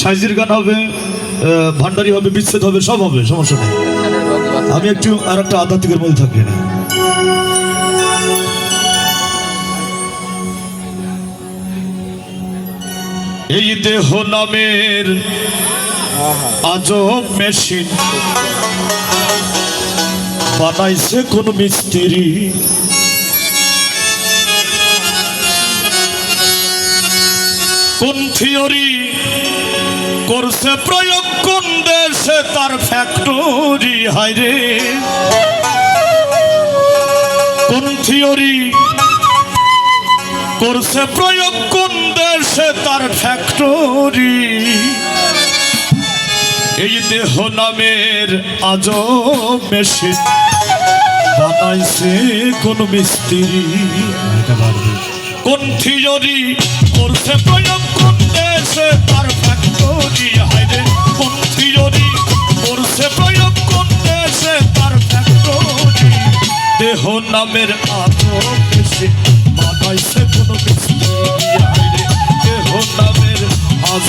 সাইজির গান হবে ভান্ডারি হবে, বিচ্ছেদ হবে, সব হবে, সমস্যা নেই। আমি একটু আর একটা আধ্যাত্মিকের মধ্যে থাকি না এই দেহ নামের আজব মেশিন বানাইছে কোন মিস্ত্রি। কোন থিওরি করছে প্রয়োগ কোন দেশে তার ফ্যাক্টরি হাইরে কোন থিওরি করছে প্রয়োগ কোন দেশে তার ফ্যাক্টরি এই দেহ নামের আজ মেশিন বানাইছে কোন মিস্ত্রি? কোন থিওরি করছে প্রয়োগ কোন দেশে তার ফ্যাক্টরি কোন কোন দেহ নামের আজ বেশি মাথায় কোন মিস্ত্রি হাইরে দেহ নামের আজ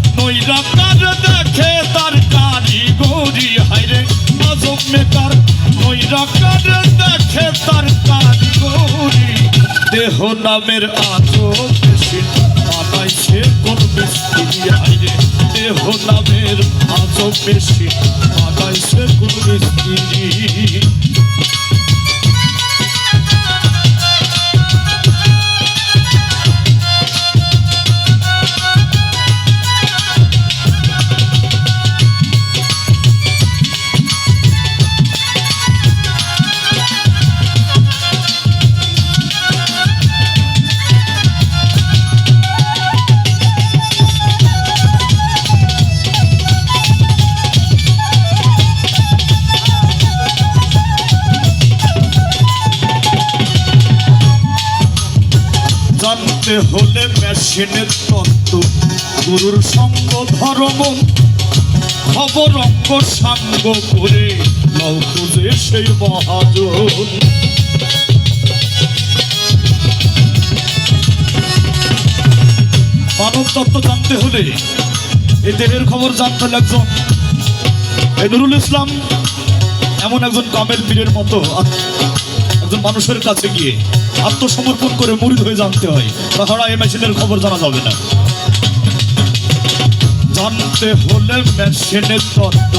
নৈরাকার দেখে তার কারিগরি হাইরে আজব মেকার। নৈরাকার দেখে তার কারিগরি। দেহ নামের মেশিন বানাইছে কোন মিস্ত্রি হাইরে দেহ নামের আজব মেশিন বানাইছে কোন মিস্ত্রি জানতে হলে মেশিনের তত্ত্ব গুরুর সঙ্গ ধর্ম, খবর অঙ্গ সাঙ্গ করে লও সেই মহাজন। মানব তত্ত্ব জানতে হলে এই দেহের খবর জানতে হলে একজন এই ইসলাম, এমন একজন কামের পীরের মতো মানুষের কাছে গিয়ে আত্মসমর্পণ করে মুরিদ হয়ে জানতে হয় তাছাড়া এই মেশিনের খবর জানা যাবে না। জানতে হলে মেশিনের তত্ত্ব,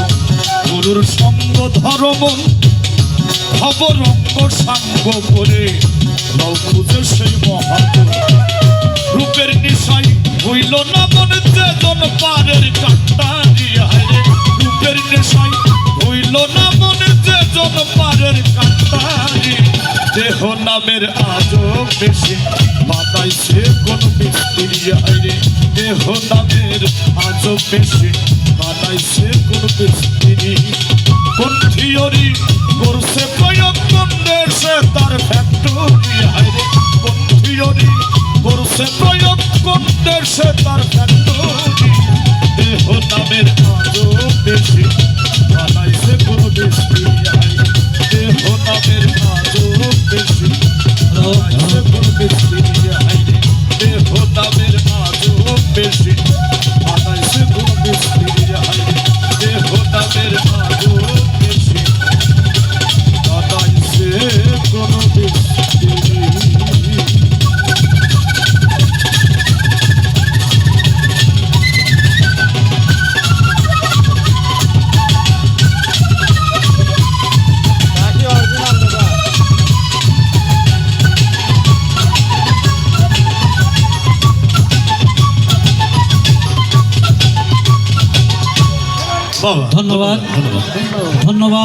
গুরুর সঙ্গ ধর্ম, খবর সাঙ্গ করে খুঁজে সেই মহাজন রূপের নিশাই হইল না মনে যেজন পারের কান্ডারি নামের আজও বেশি বাতাইছে কোন মিস্ত্রি আইরে দেহ নামের আজও বেশি বাতাইছে কোন মিস্ত্রি বানাইছে কোন মিস্ত্রি ধন্যবাদ। ধন্যবাদ।